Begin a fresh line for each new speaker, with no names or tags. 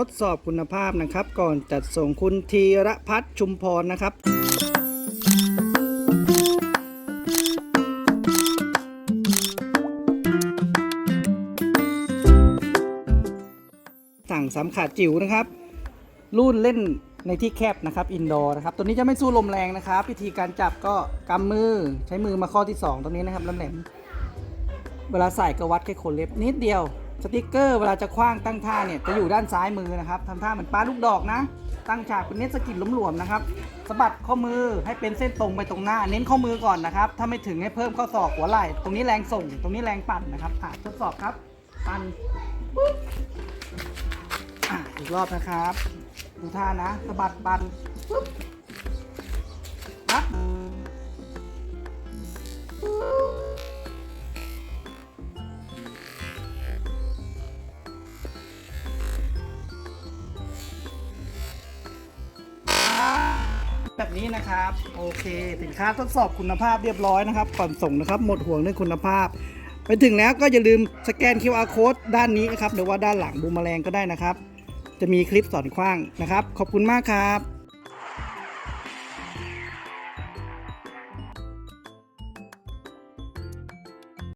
ทดสอบคุณภาพนะครับ ก่อนจัดส่งคุณธีรพัฒน์ชุมพรนะครับสั่งสามขาจิ๋วนะครับรุ่นเล่นในที่แคบนะครับอินดอร์นะครับ ตัวนี้จะไม่สู้ลมแรงนะครับ วิธีการจับก็กำมือใช้มือมาข้อที่ 2 ตรงนี้นะครับแล้วแหลมเวลาใส่ก็วัดแค่ขนเล็บนิดเดียว สติกเกอร์เวลาจะคว้างตั้งท่าเนี่ยจะอยู่ด้านซ้ายมือนะครับทำท่าเหมือนปลาลูกดอกนะ ตั้งฉากเป็นเน็ตสกิดหลวมๆนะครับสะบัดข้อมือให้เป็นเส้นตรงไปตรงหน้า เน้นข้อมือก่อนนะครับ ถ้าไม่ถึงให้เพิ่มข้อศอกหัวไหล่ ตรงนี้แรงส่ง ตรงนี้แรงปั่นนะครับอะทดสอบครับ ปั่นปุ๊บอ,อีกรอบนะครับ ดูท่านะสะบัดปั่นปุ๊บ แบบนี้นะครับ โอเคสินค้าทดสอบคุณภาพเรียบร้อยนะครับ ก่อนส่งนะครับ หมดห่วงเรื่องคุณภาพ ไปถึงแล้วก็อย่าลืมสแกน QR code ด้านนี้นะครับหรือว่าด้านหลังบูมแมลงก็ได้นะครับ จะมีคลิปสอนคว้างนะครับ ขอบคุณมากครับ